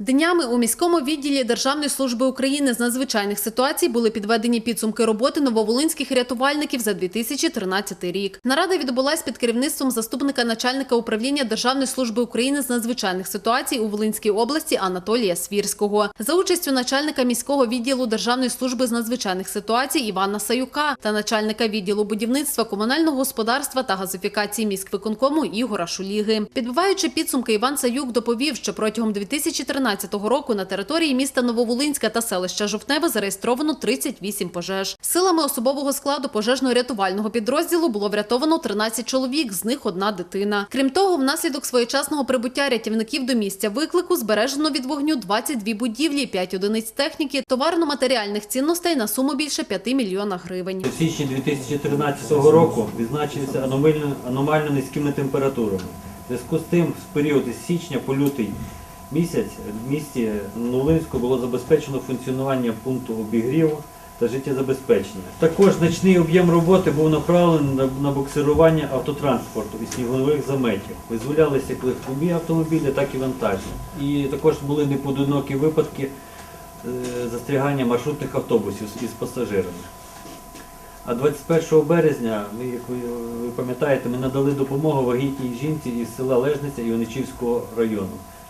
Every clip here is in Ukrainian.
Днями у міському відділі Державної служби України з надзвичайних ситуацій були підведені підсумки роботи нововолинських рятувальників за 2013 рік. Нарада відбулась під керівництвом заступника начальника управління Державної служби України з надзвичайних ситуацій у Волинській області Анатолія Свірського за участю начальника міського відділу Державної служби з надзвичайних ситуацій Івана Саюка та начальника відділу будівництва комунального господарства та газифікації міськвиконкому Ігора Шуліги. Підбиваючи підсумки, Іван Саюк доповів, що протягом 2013 року на території міста Нововолинська та селища Жовтневе зареєстровано 38 пожеж. Силами особового складу пожежно-рятувального підрозділу було врятовано 13 чоловік, з них одна дитина. Крім того, внаслідок своєчасного прибуття рятівників до місця виклику збережено від вогню 22 будівлі, 5 одиниць техніки, товарно-матеріальних цінностей на суму більше 5 мільйона гривень. У січні 2013 року відзначився аномально, аномально низькими температурами. В зв'язку з тим, в період із січня по лютий місяць в місті Новолинську було забезпечено функціонування пункту обігріву та життєзабезпечення. Також значний об'єм роботи був направлений на, буксирування автотранспорту і снігових заметів. Визволялися як легкові автомобілі, так і вантажні. І також були непоодинокі випадки е, застрягання маршрутних автобусів із пасажирами. А 21 березня, як ви, пам'ятаєте, ми надали допомогу вагітній жінці із села Лежниця Іваничівського району.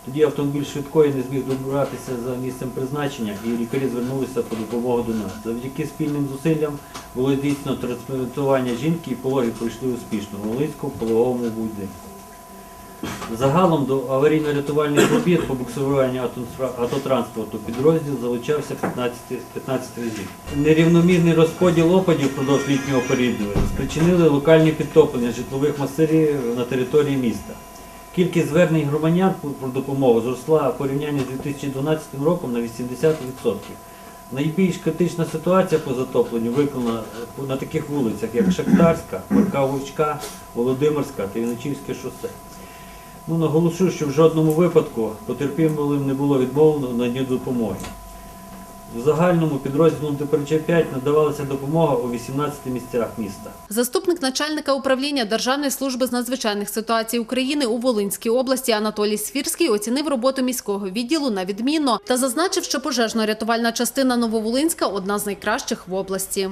Тоді автомобіль швидкої не зміг добратися за місцем призначення і лікарі звернулися по допомогу до нас. Завдяки спільним зусиллям було здійснено трансплантування жінки і пологи пройшли успішно в Волинському пологовому будинку. Загалом до аварійно-рятувальних робіт по буксуванню автотранспорту підрозділ залучався 15, 15 разів. Нерівномірний розподіл опадів впродовж літнього періоду спричинили локальні підтоплення житлових масивів на території міста. Кількість звернень громадян про допомогу зросла в порівнянні з 2012 роком на 80%. Найбільш критична ситуація по затопленню виконана на таких вулицях, як Шахтарська, Марка Вовчка, Володимирська та Яничівське шосе. Ну, наголошую, що в жодному випадку потерпілим не було відмовлено на дні допомоги. В загальному підрозділу ДПРЧ 5 надавалася допомога у 18 місцях міста. Заступник начальника управління Державної служби з надзвичайних ситуацій України у Волинській області Анатолій Свірський оцінив роботу міського відділу на відмінно та зазначив, що пожежно-рятувальна частина Нововолинська одна з найкращих в області.